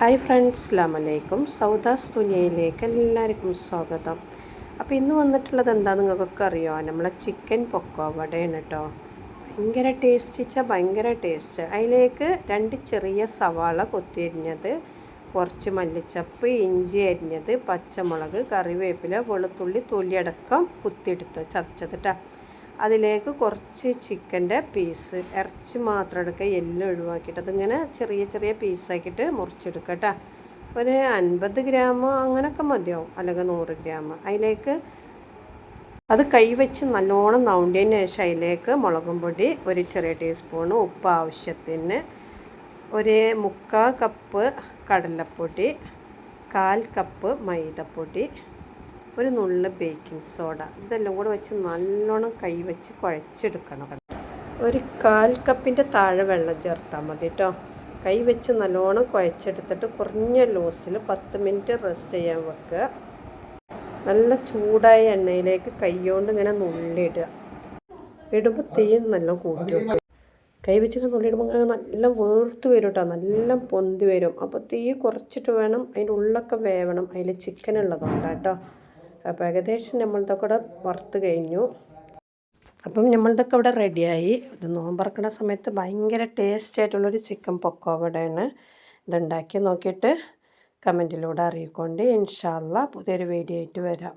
Hi friends അസ്ലാം വലൈക്കും സൗദാസ് തുനിയയിലേക്ക് എല്ലാവർക്കും സ്വാഗതം. അപ്പോൾ ഇന്ന് വന്നിട്ടുള്ളത് എന്താ നിങ്ങൾക്കൊക്കെ അറിയോ നമ്മളെ ചിക്കൻ പൊക്കോവടയാണ് കേട്ടോ. ഭയങ്കര ടേസ്റ്റ് വെച്ചാൽ ഭയങ്കര ടേസ്റ്റ്. അതിലേക്ക് രണ്ട് ചെറിയ സവാള കൊത്തിയരിഞ്ഞത് കുറച്ച് മല്ലിച്ചപ്പ് ഇഞ്ചി അരിഞ്ഞത് പച്ചമുളക് കറിവേപ്പില വെളുത്തുള്ളി തൊലിയടക്കം കുത്തിയെടുത്ത് ചതച്ചത് കേട്ടോ അതിലേക്ക് കുറച്ച് ചിക്കന്റെ പീസ് ഇറച്ചി മാത്രം എടുക്കുക എല്ലാം ഒഴിവാക്കിയിട്ട് അതിങ്ങനെ ചെറിയ ചെറിയ പീസാക്കിയിട്ട് മുറിച്ചെടുക്കുക കേട്ടോ. ഒരു അൻപത് ഗ്രാം അങ്ങനെയൊക്കെ മതിയാവും അല്ലെങ്കിൽ നൂറ് ഗ്രാം അതിലേക്ക് അത് കൈവച്ച് നല്ലോണം നൗണ്ടിയതിന് ശേഷം അതിലേക്ക് മുളകും പൊടി ഒരു ചെറിയ ടീസ്പൂൺ ഉപ്പ് ആവശ്യത്തിന് ഒരു മുക്കാൽ കപ്പ് കടലപ്പൊടി കാൽ കപ്പ് മൈദപ്പൊടി ഒരു നുള്ള ബേക്കിംഗ് സോഡ ഇതെല്ലാം കൂടെ വെച്ച് നല്ലോണം കൈ വെച്ച് കുഴച്ചെടുക്കണം ഒരു കാൽ കപ്പിന്റെ താഴെ വെള്ളം ചേർത്താൽ മതി കേട്ടോ കൈ വെച്ച് നല്ലോണം കുഴച്ചെടുത്തിട്ട് കുറഞ്ഞ ലോസിൽ പത്ത് മിനിറ്റ് റെസ്റ്റ് ചെയ്യാൻ വെക്കുക. നല്ല ചൂടായ എണ്ണയിലേക്ക് കൈകൊണ്ട് ഇങ്ങനെ നുള്ളിയിടുക. ഇടുമ്പോൾ തീ നല്ല കൂട്ടി വെക്കുക കൈ വെച്ച് നുള്ളിയിടുമ്പോൾ ഇങ്ങനെ നല്ല വേർത്ത് വരും കേട്ടോ നല്ല പൊന്തി വരും. അപ്പോൾ തീ കുറച്ചിട്ട് വേണം അതിന്റെ ഉള്ളൊക്കെ വേവണം. അതിൽ ചിക്കൻ ഉള്ളതുകൊണ്ടാണ് കേട്ടോ അപ്പോൾ ഏകദേശം നമ്മളുടെ കൂടെ വറുത്ത് കഴിഞ്ഞു. അപ്പം നമ്മളുടെയൊക്കെ ഇവിടെ റെഡിയായി. ഇത് നോമ്പറക്കണ സമയത്ത് ഭയങ്കര ടേസ്റ്റ് ആയിട്ടുള്ളൊരു ചിക്കൻ പൊക്കോവടയാണ് ഇതുണ്ടാക്കി നോക്കിയിട്ട് കമന്റിലൂടെ അറിയിക്കൊണ്ട് ഇൻഷാല്ല പുതിയൊരു വീഡിയോ ആയിട്ട് വരാം.